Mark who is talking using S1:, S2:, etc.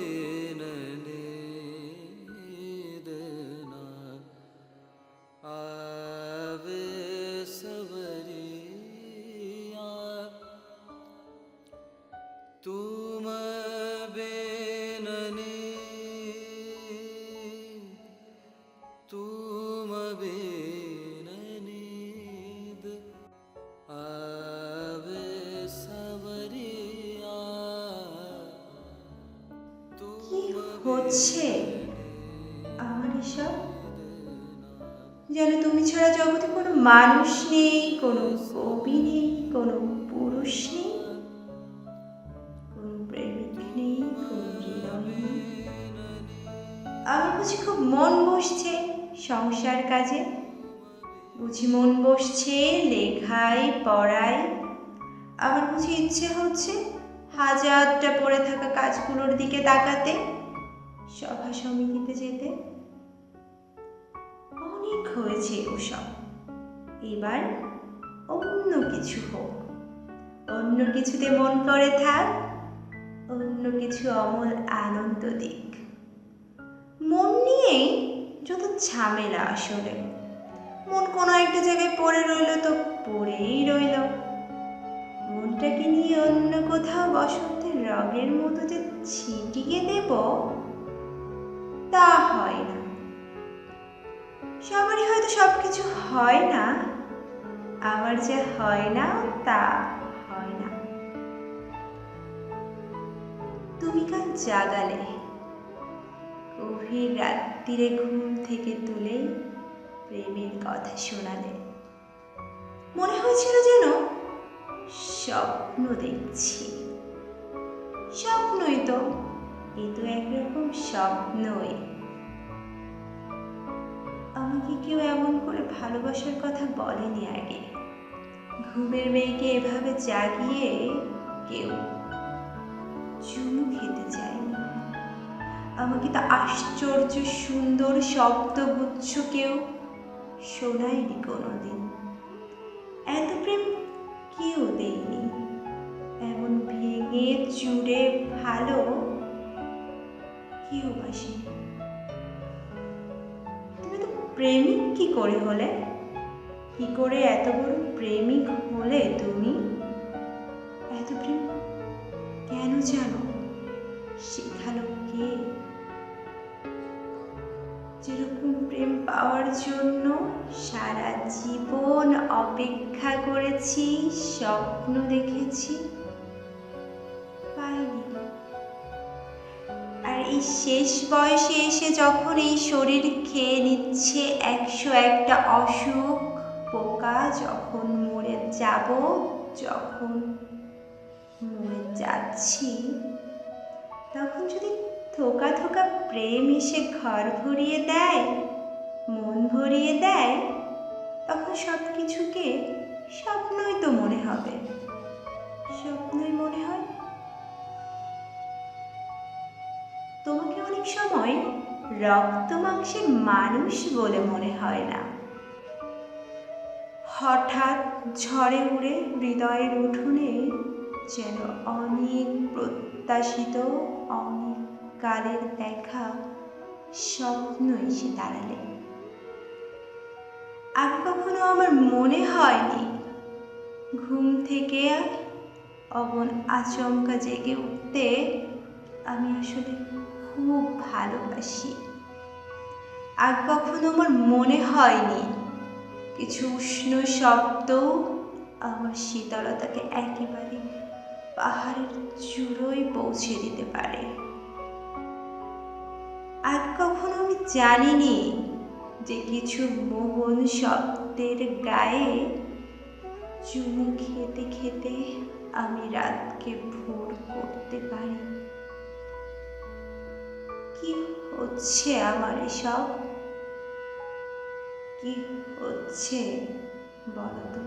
S1: Yeah. হচ্ছে আমার এসব? যেন তুমি ছাড়া জগতে কোনো মানুষ নেই, কোনো কবি নেই, কোনো পুরুষ নেই, কোনো প্রেমিক নেই, কোনো আমার বুঝি খুব মন বসছে সংসার কাজে। বুঝি মন বসছে লেখায়, পড়ায়। আমার বুঝি ইচ্ছে হচ্ছে হাজারটা পড়ে থাকা কাজগুলোর দিকে তাকাতে। সভা সমিতিতে যেতে? অনেক হয়েছে ওসব। এবার অন্য কিছু হোক। অন্য কিছুতে মন করে থাক, অন্য কিছু অমল আনন্দ দিক। মন নিয়েই যত ঝামেলা আসলে, মন কোনো একটা জায়গায় পড়ে রইল তো পড়েই রইল। মনটাকে নিয়ে অন্য কোথাও বসন্তের রঙের মতো যে ছিটিয়ে দেব তা হয় না। সবারই হয়তো সব কিছু হয় না। আমার যে হয় না, তা হয় না। তুমি কাল জাগালে, গভীর রাত্রিরে ঘুম থেকে তুলে প্রেমের কথা শোনালে। মনে হয়েছিল যেন স্বপ্ন দেখছি। স্বপ্নই তো এ তো একরকম স্বপ্নই। আমাকে কেউ এমন করে ভালোবাসার কথা বলেনি আগে। ঘুমের মেয়েকে এভাবে জাগিয়ে কেউ চুমু খেতে চায়নি। আমাকে তো আশ্চর্য সুন্দর শব্দগুচ্ছ কেউ শোনায়নি কোনোদিন। এত প্রেম কেউ দেয়নি। এমন ভেঙে চুড়ে ভালো বাসেনি তুমি তো প্রেমিক, কি করে হলে? কি করে এত বড় প্রেমিক হলে তুমি? এত প্রেম কেন জানো? শেখালো কে? যেরকম প্রেম পাওয়ার জন্য সারা জীবন অপেক্ষা করেছি, স্বপ্ন দেখেছি, পাইনি। এই শেষ বয়সে এসে যখন এই শরীর খেয়ে নিচ্ছে, একশো একটা অসুখ, পোকা যখন মরে যাব, যখন মরে যাচ্ছি, তখন যদি থোকা থোকা প্রেম এসে ঘর ভরিয়ে দেয়, মন ভরিয়ে দেয়, তখন সব কিছুকে স্বপ্নই তো মনে হবে। স্বপ্নই মনে হয় তোমাকে অনেক সময় রক্ত মাংসের মানুষ বলে মনে হয় না। হঠাৎ ঝড়ে উড়ে হৃদয়ের উঠোনে যেন অনেক প্রত্যাশিত অনেক কালের দেখা স্বপ্ন এসে দাঁড়ালে। আগে কখনো আমার মনে হয়নি ঘুম থেকে অবন আচমকা জেগে উঠতে আমি আসলে খুব ভালোবাসি। আর কখনো আমার মনে হয়নি। কিছু উষ্ণ শব্দ আমার শীতলতাকে একেবারে পাহাড়ের চূড়োয় পৌঁছে দিতে পারে। আর কখনো আমি জানিনি যে কিছু মোহন শব্দের গায়ে চুমু খেতে খেতে আমি রাতকে ভোর হচ্ছে আমার এসব? কি হচ্ছে বলো তো